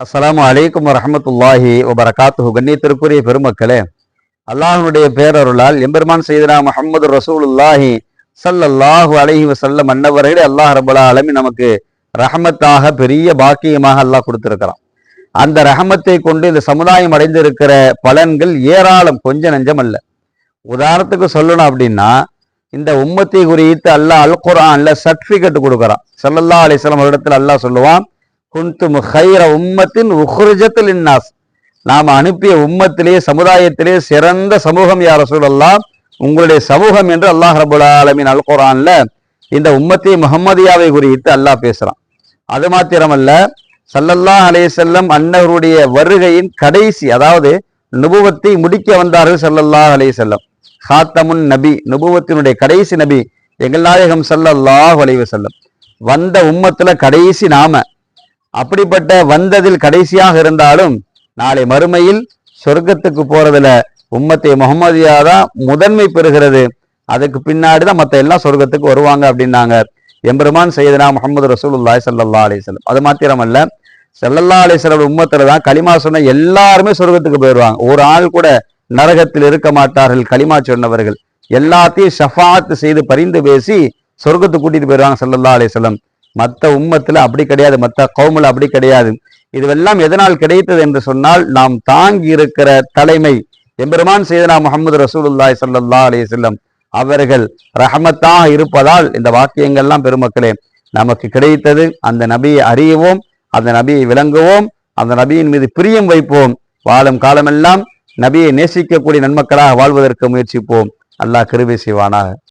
அஸ்லாம் அலைக்கும் வரமத்துல்லாஹி வபரகாத்து கண்ணியத்திற்குரிய பெருமக்களே அல்லாஹனுடைய பேரருளால் எம்பெருமான் செய்தனா முகமது ரசூலுல்லாஹி சல்லல்லாஹு அலஹி வஸல்லம் அன்னவர்களே அல்லாஹ் ரபுல்லா அலமி நமக்கு ரஹமத்தாக பெரிய பாக்கியமாக அல்லாஹ் கொடுத்திருக்கிறான். அந்த ரஹமத்தை கொண்டு இந்த சமுதாயம் அடைந்திருக்கிற பலன்கள் ஏராளம் கொஞ்ச நஞ்சம் அல்ல. உதாரணத்துக்கு சொல்லணும் அப்படின்னா இந்த உம்மத்தை குறித்து அல்லாஹ் அல் குரான்ல சர்டிபிகேட் கொடுக்குறான். சல்லல்லா அலிஸ்லாம் வருடத்தில் இடத்துல அல்லாஹ் சொல்லுவான் குந்தும் ஹைர உம்மத்தின் உஹ்ருஜத்தில் இன்னாஸ். நாம் அனுப்பிய உம்மத்திலே சமுதாயத்திலே சிறந்த சமூகம் யார் சூழல்லாம் உங்களுடைய சமூகம் என்று அல்லாஹ் ரபுல் ஆலமின் அல் இந்த உம்மத்தி முகமதியாவை குறித்து அல்லாஹ் பேசுறான். அது மாத்திரமல்ல சல்லல்லா அலே செல்லம் அன்னவருடைய வருகையின் கடைசி அதாவது நுபுவத்தை முடிக்க வந்தார்கள் அலையே செல்லம் ஹாத்தமுன் நபி நுபுவத்தினுடைய கடைசி நபி எங்கள் நாயகம் சல்லல்லாஹ் அலைவு செல்லம் வந்த உம்மத்துல கடைசி நாம அப்படிப்பட்ட வந்ததில் கடைசியாக இருந்தாலும் நாளை மறுமையில் சொர்க்கத்துக்கு போறதுல உம்மத்தை முகமதியா தான் முதன்மை பெறுகிறது. அதுக்கு பின்னாடி தான் மற்ற எல்லாம் சொர்க்கத்துக்கு வருவாங்க அப்படின்னாங்க. எம்பெருமான் செய்தனா முகமது ரசூலுல்லாய் சல்லா அலிஸ்லம் அது மாத்திரமல்ல செல்லல்லா அலைஹி உம்மத்துல தான் களிமா சொன்ன எல்லாருமே சொர்க்கத்துக்கு போயிடுவாங்க ஒரு ஆள் கூட நரகத்தில் இருக்க மாட்டார்கள் களிமா சொன்னவர்கள். எல்லாத்தையும் ஷஃபாத் செய்து பரிந்து பேசி சொர்க்கத்துக்கு கூட்டிட்டு போயிடுவாங்க செல்லல்லா அலிஸ்லம் மற்ற உம்மத்தில் அப்படி கிடையாது மற்ற கவுமில் அப்படி கிடையாது. இதுவெல்லாம் எதனால் கிடைத்தது என்று சொன்னால் நாம் தாங்கி இருக்கிற தலைமை எம்பெருமான் செய்தனா முகமது ரசூலுல்லாய் சல்லா அலி செல்லம் அவர்கள் ரஹமத்தாக இருப்பதால் இந்த வாக்கியங்கள்லாம் பெருமக்களே நமக்கு கிடைத்தது அந்த நபியை அறியவும் அந்த நபியை விளங்குவோம் அந்த நபியின் மீது பிரியம் வைப்போம். வாழும் காலமெல்லாம் நபியை நேசிக்கக்கூடிய நன்மக்களாக வாழ்வதற்கு முயற்சிப்போம். அல்லாஹ் கிருபி செய்வானாக.